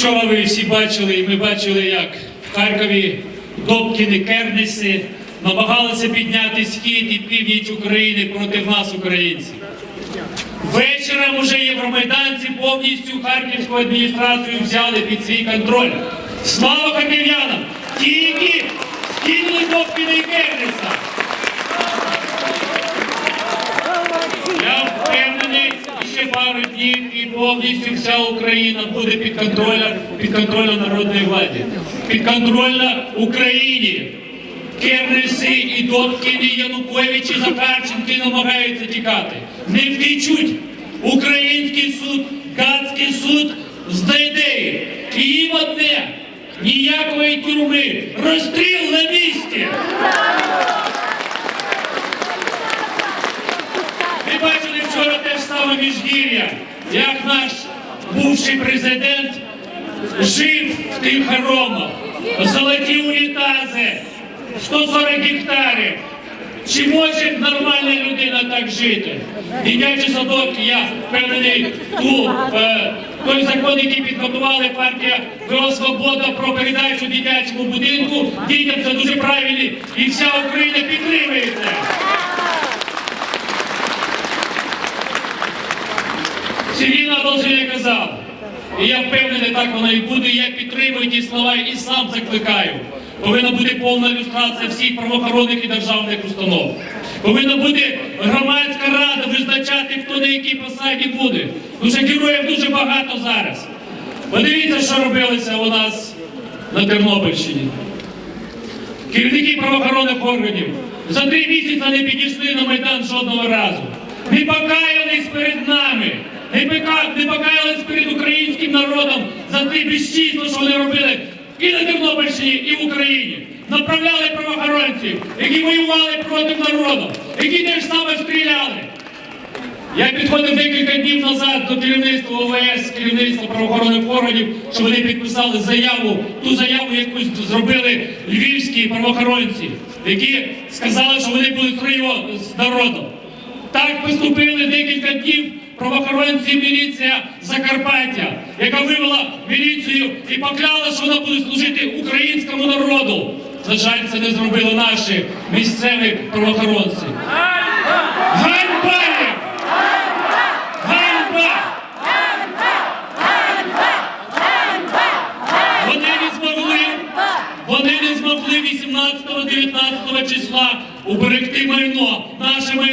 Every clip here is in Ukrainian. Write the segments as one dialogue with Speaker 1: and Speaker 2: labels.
Speaker 1: Вчора ви всі бачили, і ми бачили, як в Харкові Добкіни, Кернеси намагалися підняти схід і північ України проти нас, українців. Вечором уже євромайданці повністю харківську адміністрацію взяли під свій контроль. Слава харків'янам! Ті, які скинули Добкіна і Кернеса! Я впевнений, ще пару днів повністю вся Україна буде під контролем, під контролем народної влади, під контролем Україні. Кернеси і Добкіни, Януковичі, Захарченки намагаються тікати. Не втечуть. Український суд, Гадський суд знайде їх. І їм одне. Ніякої тюрми. Розстріл на місці. Ви бачили вчора те ж саме міжгір'я, як наш бувший президент жив в тих хоромах, золоті унітази, 140 гектарів. Чи може нормальна людина так жити? Дитячий садок, я впевнений, ту, е, той закон, який підготували партія «ВО Свобода про передачу дитячому будинку, дітям це дуже правильний, і вся Україна підтримує це. Сергій Надолжин я казав. І я впевнений, так воно і буде. Я підтримую ті слова і сам закликаю. Повинна бути повна ілюстрація всіх правоохоронних і державних установ. Повинна бути громадська рада визначати, хто на якій посаді буде. Тому що героїв дуже багато зараз. Подивіться, що робилося у нас на Тернопільщині. Керівники правоохоронних органів за три місяці не підійшли на Майдан жодного разу. Не покаялись перед нами, не, покаялись перед українським народом за те безчинство, що вони робили і на Тернопільщині, і в Україні. Направляли правоохоронців, які воювали проти народу, які теж саме стріляли. Я підходив декілька днів назад до керівництва ОВС, керівництва правоохоронних органів, що вони підписали заяву, ту заяву, яку зробили львівські правоохоронці, які сказали, що вони будуть з народом. Так поступили декілька днів правоохоронці міліція Закарпаття, яка вивела міліцію і покляла, що вона буде служити українському народу. На жаль, це не зробили наші місцеві правоохоронці. Ганьба! Ганьба! Вони не змогли, вони не змогли 18-19 числа уберегти майно, наше майно.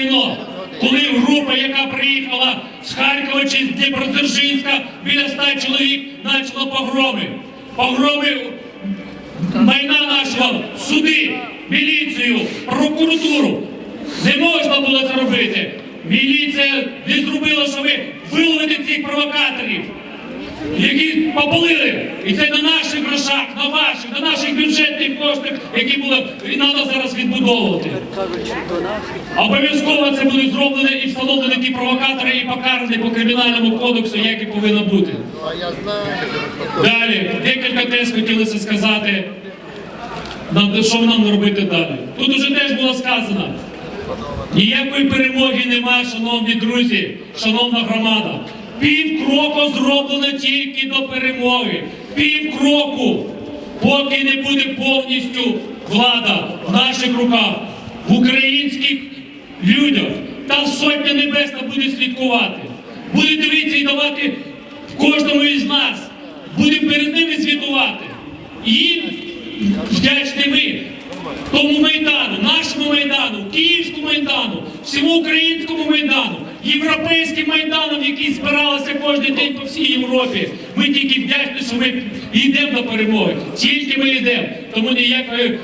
Speaker 1: З Харкова чи з Дніпродзержинська, біля ста чоловік почало погроми. Погроми майна нашого, суди, міліцію, прокуратуру. Не можна було це робити. Міліція не зробила, що ви цих провокаторів, які попалили. І це на наших грошах, на ваших, на наших бюджетних коштах, які було треба зараз відбудовувати. Обов'язково це буде зроблено і встановлені ті провокатори і покарані по кримінальному кодексу, як і повинно бути. Далі, декілька тез хотілося сказати, що нам робити далі. Тут уже теж було сказано. Ніякої перемоги нема, шановні друзі, шановна громада. Пів кроку зроблено тільки до перемоги. Пів кроку, поки не буде повністю влада в наших руках, в українських людях. Та сотня небесна буде слідкувати. Буде дивитися і давати кожному із нас. Будемо перед ними звітувати. І їм вдячні ми тому майдану, нашому майдану, Київському майдану, всьому українському майдану, європейським майданам, які збиралися кожен день по всій Європі. Ми тільки вдячні, що ми йдемо до перемоги. Тільки ми йдемо. Тому ніякої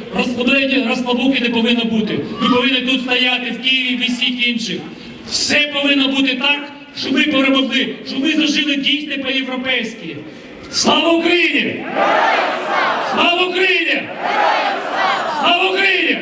Speaker 1: розслабуки не повинно бути. Ми повинні тут стояти в Києві і всіх інших. Все повинно бути так, щоб ми перемогли, щоб ми зажили дійсно по-європейськи. Слава Україні! Слава Україні! Слава Україні!